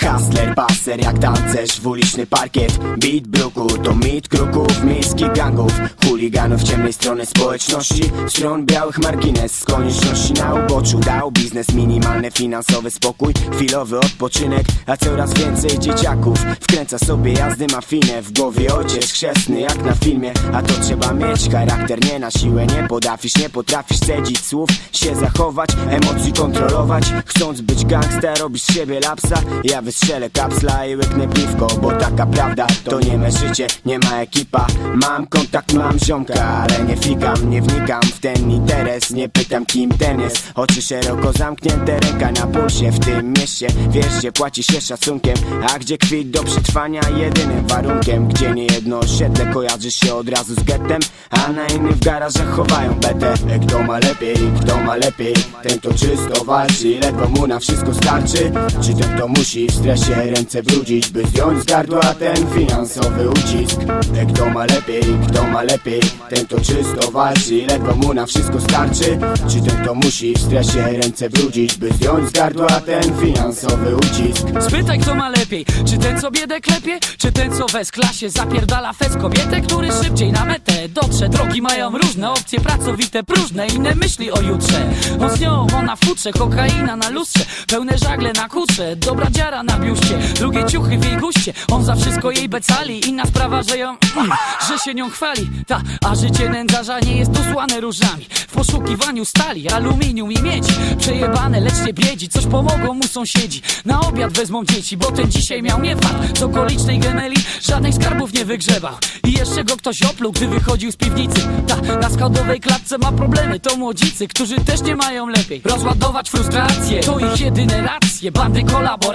Hustler, baser jak tancerz w uliczny parkiet. Beat bruku to mit kruków miejskich gangów Chuliganów ciemnej strony społeczności. Stron białych margines z konieczności na uboczu. Dał biznes minimalny finansowy spokój. Chwilowy odpoczynek, a coraz więcej dzieciaków. Wkręca sobie jazdy mafine W głowie. Ojciec chrzestny jak na filmie. A to trzeba mieć charakter nie na siłę. Nie potrafisz, nie potrafisz cedzić słów. Się zachować, emocji kontrolować. Chcąc być gangsta robisz siebie lapsa Ja wystrzelę kapsla i łyknę piwko Bo taka prawda to nie me życie, nie ma ekipa. Mam kontakt, mam ziomka, ale nie fikam Nie wnikam w ten interes, nie pytam kim ten jest Oczy szeroko zamknięte, ręka na pulsie W tym mieście, wiesz gdzie płaci się szacunkiem A gdzie kwit do przetrwania jedynym warunkiem. Gdzie nie jedno osiedle kojarzy się od razu z gettem A na innych w garażach chowają betę. Kto ma lepiej, kto ma lepiej Ten to czysto walczy, ledwo mu na wszystko starczy. Czy ten to musi w stresie ręce wrócić By zdjąć z gardła ten finansowy ucisk. Kto ma lepiej, kto ma lepiej Ten to czysto walczy, ledwo mu na wszystko starczy. Czy ten to musi w stresie ręce wrócić By zdjąć z gardła ten finansowy ucisk? Spytaj kto ma lepiej, czy ten co biedę klepie, czy ten co we klasie zapierdala fez kobietę, który szybciej na metę dotrze? Drogi mają różne opcje pracowite, próżne, inne myśli o jutrze. On z nią, ona w futrze, kokaina na lustrze, pełne żagle na kutrze. Dobra dziara na biuście, drugie ciuchy w jej guście. On za wszystko jej becali, inna sprawa, że ją, mm, że się nią chwali. Ta, a życie nędzarza nie jest usłane różami. W poszukiwaniu stali, aluminium i miedzi. Przejebane, lecz nie biedzi, coś pomogą mu sąsiedzi. Na obiad wezmą dzieci, bo ten dzisiaj miał nie fart Z okolicznej gemeli żadnych skarbów nie wygrzebał. I jeszcze go ktoś opluł, gdy wychodził z piwnicy. Ta, na schodowej klatce ma problemy, to młodzicy Którzy też nie mają lepiej. Rozładować frustrację, to ich jedyne racje. Bandy,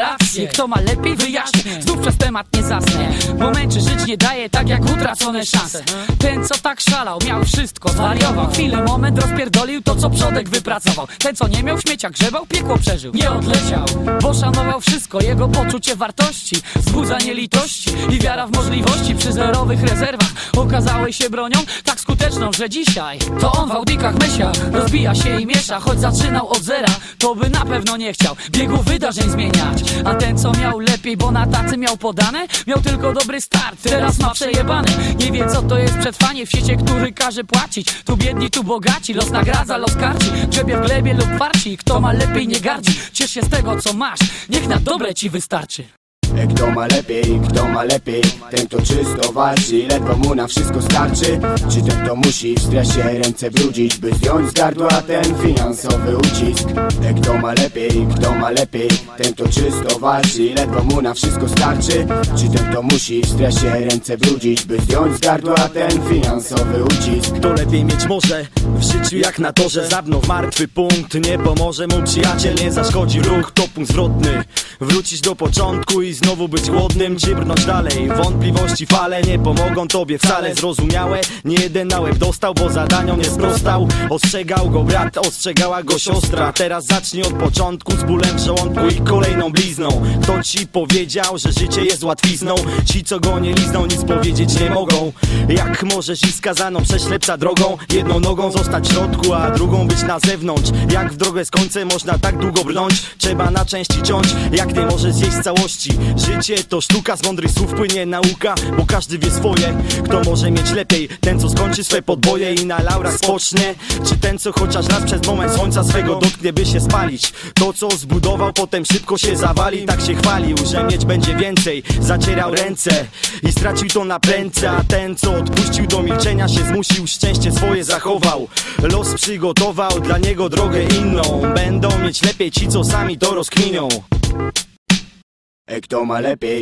kolaboracje, kto ma lepiej wyjaśnię. Znów przez temat nie zasnę. Bo męczy żyć nie daje, tak jak utracone szanse. Ten co tak szalał, miał wszystko, zwariował. Chwilę, moment rozpierdolił to co przodek wypracował. Ten co nie miał w śmieciach grzebał, piekło przeżył. Nie odleciał, bo szanował wszystko. Jego poczucie wartości, wzbudzanie litości I wiara w możliwości przy zerowych rezerwach. Okazały się bronią tak skuteczną, że dzisiaj To on w audikach myślach rozbija się i miesza Choć zaczynał od zera, to by na pewno nie chciał Biegu wydarzeń zmieniać A ten co miał lepiej, bo na tacy miał podane? Miał tylko dobry start, teraz ma przejebane. Nie wie co to jest przetrwanie w świecie, który każe płacić. Tu biedni, tu bogaci, los nagradza, los karci. Grzebie w glebie lub parci, kto ma lepiej nie gardzi. Ciesz się z tego co masz, niech na dobre ci wystarczy Kto ma lepiej, kto ma lepiej? Ten to czysto walczy, ledwo mu na wszystko starczy. Czy ten to musi w stresie ręce brudzić By zdjąć z gardła ten finansowy ucisk? Kto ma lepiej, kto ma lepiej? Ten to czysto walczy, ledwo mu na wszystko starczy. Czy ten to musi w stresie ręce brudzić By zdjąć z gardła ten finansowy ucisk? To lepiej mieć może w życiu jak na torze. Zabno martwy punkt, nie pomoże mu przyjaciel Nie zaszkodzi ruch, to punkt zwrotny. Wrócisz do początku i znowu być głodnym Czy brnąć dalej, wątpliwości fale Nie pomogą tobie wcale. Zrozumiałe Nie jeden na łeb dostał, bo zadaniom nie sprostał. Ostrzegał go brat, ostrzegała go siostra. Teraz zacznij od początku z bólem w żołądku i kolejną blizną. Kto ci powiedział, że życie jest łatwizną. Ci co go nie lizną nic powiedzieć nie mogą. Jak możesz i skazaną przejść lepsza drogą? Jedną nogą zostać w środku, a drugą być na zewnątrz. Jak w drogę z końcem można tak długo brnąć? Trzeba na części ciąć, jak nie możesz zjeść całości Życie to sztuka, z mądrych słów płynie nauka Bo każdy wie swoje, kto może mieć lepiej? Ten co skończy swe podboje i na laurach spocznie. Czy ten co chociaż raz przez moment słońca swego dotknie by się spalić? To co zbudował potem szybko się zawali. Tak się chwalił, że mieć będzie więcej. Zacierał ręce i stracił to na prędce A ten co odpuścił do milczenia się zmusił Szczęście swoje zachował. Los przygotował dla niego drogę inną. Będą mieć lepiej ci co sami to rozkminią Kto ma lepiej